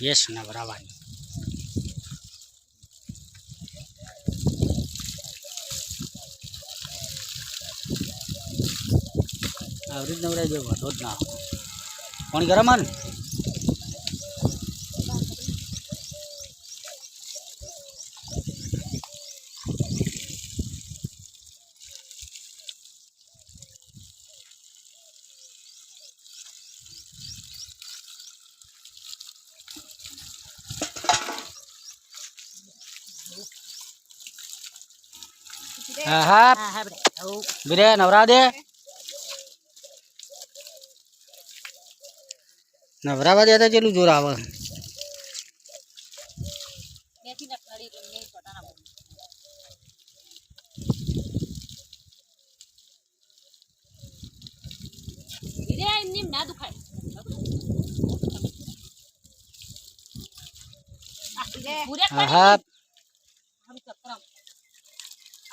Yes નવરાવાની. આવરી જ નવરાઈ જેવો જ ના પાણી ગરમ હે હા હા. બીરે. નવરા દે. નવરાવા દે તો ચેલું જોર આવે. ના દુખાય. હા.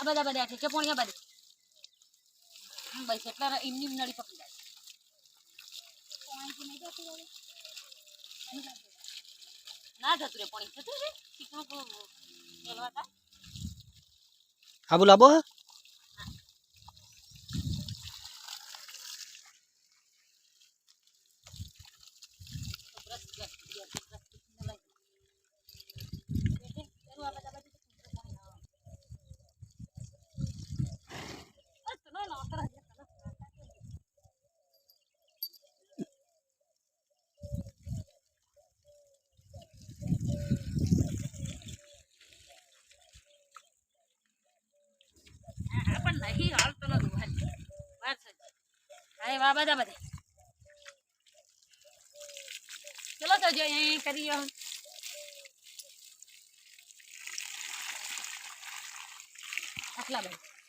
આ બધા બધા છે કે પોણી આ બધી બસ એટલા એમની નળી પકડી જાય. ના જતું રે પોણી જતું રે ચીકણું પ- મેલવા તા. આબુ લાબો હે? તો બ્રશ બ્રશ બ્રશ બ્રશ ટીપીને લઈ. બેઠે, પેલું આ બધા બાજુ તો પોણી આવે. બસ, તો ના, ના, તરત જ, તરત જ. આ પણ નહીં હાલતો નતું હાલ. વાત છે. હા, એ વા બધા બધા. ચલો તો જો અહીં કરી. આટલા બધા